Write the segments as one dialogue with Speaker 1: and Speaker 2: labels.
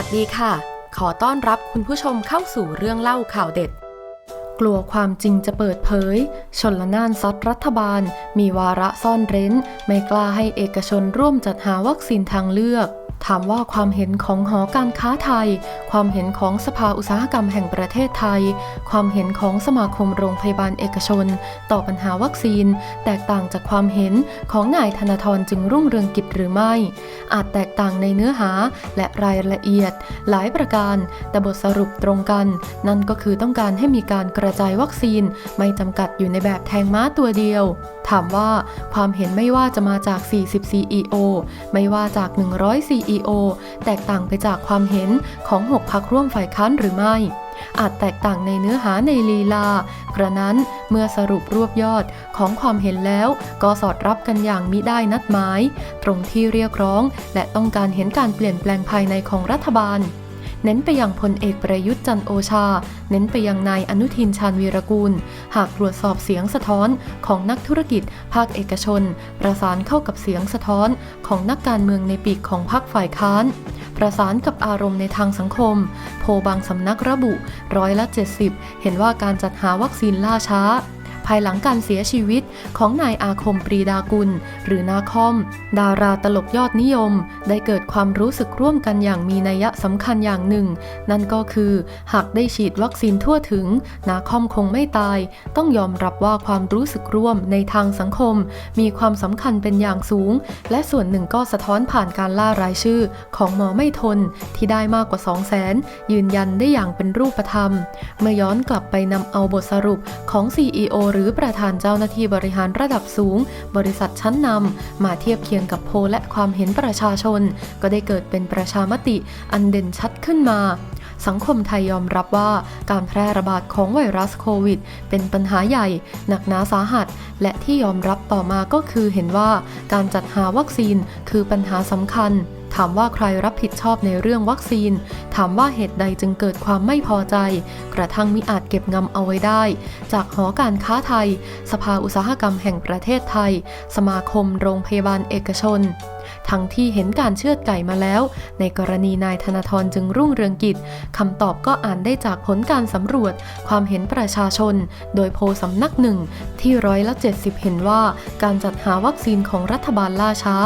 Speaker 1: วัสดีค่ะ ขอต้อนรับคุณผู้ชมเข้าสู่เรื่องเล่าข่าวเด็ด กลัวความจริงจะเปิดเผย ชนละนานซัดรัฐบาล มีวาระซ่อนเร้น ไม่กล้าให้เอกชนร่วมจัดหาวัคซีนทางเลือก ถามว่าความเห็นของหอการค้าไทย ความเห็นของสภาอุตสาหกรรมแห่งประเทศไทย ความเห็นของสมาคมโรงพยาบาลเอกชน ต่อปัญหาวัคซีน แตกต่างจากความเห็นของนายธนาธรจึงรุ่งเรืองกิจหรือไม่ อาจแตกต่างในเนื้อหาและรายละเอียด หลายประการ แต่บทสรุปตรงกัน นั่นก็คือต้องการให้มีการกระจายวัคซีน ไม่จำกัดอยู่ในแบบแทงม้าตัวเดียว ถามว่าความเห็นไม่ว่าจะมาจาก 40 CEO ไม่ว่าจาก 100 CEO แตกต่างไปจากความเห็นของ 6 พักร่วมฝ่ายค้านหรือไม่ อาจแตกต่างในเนื้อหาในลีลากระนั้นเมื่อสรุปรวบยอดของความเห็นแล้วก็สอดรับกันอย่างมิได้นัดหมาย ตรงที่เรียกร้อง และต้องการเห็นการเปลี่ยนแปลงภายในของรัฐบาล เน้นไปยังพลเอกประยุทธ์จันโอชา เน้นไปยังนายอนุทินชาญวีรกูล หากตรวจสอบเสียงสะท้อนของนักธุรกิจ ภาคเอกชน ประสานเข้ากับเสียงสะท้อนของนักการเมืองในปีกของพรรคฝ่ายค้าน ประสานกับอารมณ์ในทางสังคม โพบางสำนักระบุร้อยละ 70 เห็นว่าการจัดหาวัคซีนล่าช้า ภายหลังการเสียชีวิตของนายอาคมปรีดากุล หรือนาคอม ดาราตลกยอดนิยม ได้เกิดความรู้สึกร่วมกันอย่างมีนัยสำคัญอย่างหนึ่ง นั่นก็คือ หากได้ฉีดวัคซีนทั่วถึง นาคอมคงไม่ตาย ต้องยอมรับว่าความรู้สึกร่วมในทางสังคม มีความสำคัญเป็นอย่างสูง และส่วนหนึ่งก็สะท้อนผ่านการล่ารายชื่อ ของหมอไม่ทนที่ได้มากกว่า 2 0 0แสนยืนยันได้อย่างเป็นรูปธรรม เมื่อย้อนกลับไปนำเอาบทสรุปของ CEO หรือือประธานเจ้าหน้าที่บริหารระดับสูง บริษัทชั้นนำมาเทียบเคียงกับโพลและความเห็นประชาชน ก็ได้เกิดเป็นประชามติอันเด่นชัดขึ้นมา สังคมไทยยอมรับว่าการแพร่ระบาดของไวรัสโควิด เป็นปัญหาใหญ่ หนักหนาสาหัส และที่ยอมรับต่อมาก็คือเห็นว่าการจัดหาวัคซีนคือปัญหาสำคัญ ถามว่าใครรับผิดชอบในเรื่องวัคซีน ถามว่าเหตุใดจึงเกิดความไม่พอใจ กระทั่งมิอาจเก็บงำเอาไว้ได้ จากหอการค้าไทย สภาอุตสาหกรรมแห่งประเทศไทย สมาคมโรงพยาบาลเอกชน ทั้งที่เห็นการเชือดไก่มาแล้ว ในกรณีนายธนาธรจึงรุ่งเรืองกิจคำตอบก็อ่านได้จากผลการสำรวจ ความเห็นประชาชน โดยโพลสำนักหนึ่งที่ร้อยละ 70 เห็นว่า การจัดหาวัคซีนของรัฐบาลล่าช้า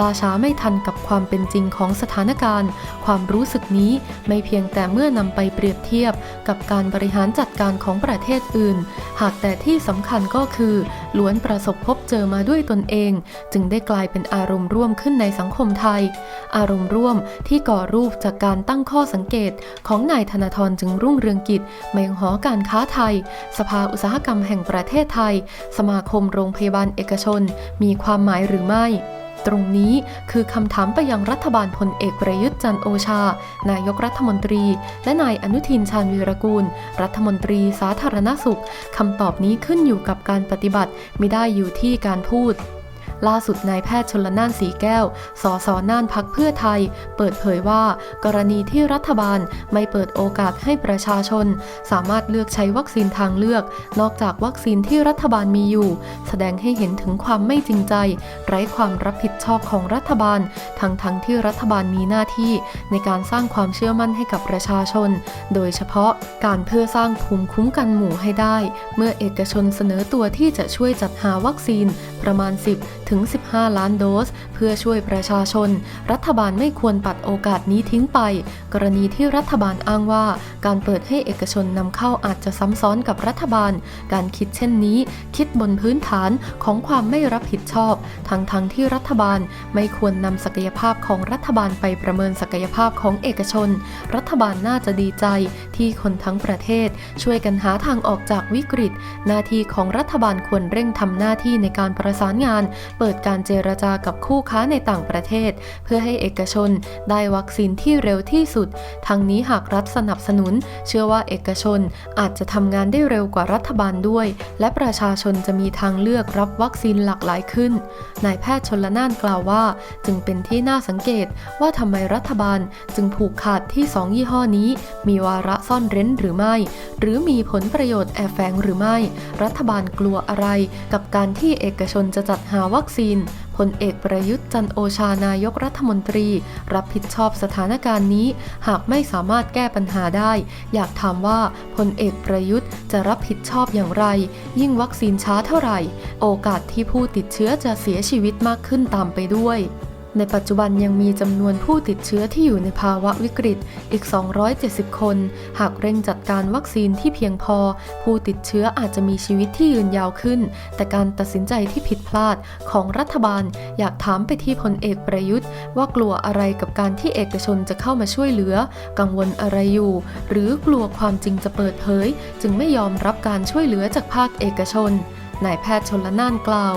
Speaker 1: ล่าช้าไม่ทันกับความเป็นจริงของสถานการณ์ ความรู้สึกนี้ไม่เพียงแต่เมื่อนำไปเปรียบเทียบกับการบริหารจัดการของประเทศอื่น หากแต่ที่สำคัญก็คือ ล้วนประสบพบเจอมาด้วยตนเอง จึงได้กลายเป็นอารมณ์ร่วมขึ้นในสังคมไทย อารมณ์ร่วมที่ก่อรูปจากการตั้งข้อสังเกต ของนายธนาธรจึงรุ่งเรืองกิจมงหอการค้าไทย สภาอุตสาหกรรมแห่งประเทศไทย สมาคมโรงพยาบาลเอกชน มีความหมายหรือไม่ ตรงนี้คือคำถามไปยังรัฐบาลพลเอกประยุทธ์จันโอชา นายกรัฐมนตรี และนายอนุทินชาญวีรกูล รัฐมนตรีสาธารณสุขคำตอบนี้ขึ้นอยู่กับการปฏิบัติ ไม่ได้อยู่ที่การพูด ล่าสุดนายแพทย์ชนละนานสีแก้ว สสน่านพักเพื่อไทย เปิดเผยว่า กรณีที่รัฐบาลไม่เปิดโอกาสให้ประชาชน สามารถเลือกใช้วัคซีนทางเลือก นอกจากวัคซีนที่รัฐบาลมีอยู่ แสดงให้เห็นถึงความไม่จริงใจ ไร้ความรับผิดชอบของรัฐบาล ทั้งทั้งที่รัฐบาลมีหน้าที่ ในการสร้างความเชื่อมั่นให้กับประชาชน โดยเฉพาะการเพื่อสร้างภูมิคุ้มกันหมู่ให้ได้ เมื่อเอกชนเสนอตัวที่จะช่วยจัดหาวัคซีนประมาณ 10ถึง 15 ล้านโดส เพื่อช่วยประชาชน รัฐบาลไม่ควรปัดโอกาสนี้ทิ้งไป กรณีที่รัฐบาลอ้างว่า การเปิดให้เอกชนนำเข้าอาจจะซ้ำซ้อนกับรัฐบาล การคิดเช่นนี้ คิดบนพื้นฐานของความไม่รับผิดชอบ ทั้งทั้งที่รัฐบาลไม่ควรนำศักยภาพของรัฐบาลไปประเมินศักยภาพของเอกชน รัฐบาลน่าจะดีใจที่คนทั้งประเทศ ช่วยกันหาทางออกจากวิกฤต หน้าที่ของรัฐบาลควรเร่งทำหน้าที่ในการประสานงานเปิดการเจรจากับคู่ค้าในต่างประเทศ เพื่อให้เอกชนได้วัคซีนที่เร็วที่สุด ทั้งนี้หากรัฐสนับสนุน เชื่อว่าเอกชนอาจจะทำงานได้เร็วกว่ารัฐบาลด้วย และประชาชนจะมีทางเลือกรับวัคซีนหลากหลายขึ้นนายแพทย์ชนละนานกล่าวว่า จึงเป็นที่น่าสังเกตว่าทำไมรัฐบาลจึงผูกขาดที่สองยี่ห้อนี้ มีวาระ ซ่อนเร้นหรือไม่ หรือมีผลประโยชน์แอบแฝงหรือไม่ รัฐบาลกลัวอะไร กับการที่เอกชนจะจัดหาวัคซีนผพลเอกประยุทธ์จันโอชานายกรัฐมนตรี รับผิดชอบสถานการณ์นี้ หากไม่สามารถแก้ปัญหาได้ อยากถามว่าพลเอกประยุทธ์จะรับผิดชอบอย่างไร ยิ่งวัคซีนช้าเท่าไหร่ โอกาสที่ผู้ติดเชื้อจะเสียชีวิตมากขึ้นตามไปด้วย ในปัจจุบันยังมีจำนวนผู้ติดเชื้อที่อยู่ในภาวะวิกฤตอีก 270 คน หากเร่งจัดการวัคซีนที่เพียงพอ ผู้ติดเชื้ออาจจะมีชีวิตที่ยืนยาวขึ้น แต่การตัดสินใจที่ผิดพลาดของรัฐบาลอยากถามไปที่พลเอกประยุทธ์ ว่ากลัวอะไรกับการที่เอกชนจะเข้ามาช่วยเหลือ กังวลอะไรอยู่ หรือกลัวความจริงจะเปิดเผย จึงไม่ยอมรับการช่วยเหลือจากภาคเอกชนนายแพทย์ชนละนานกล่าว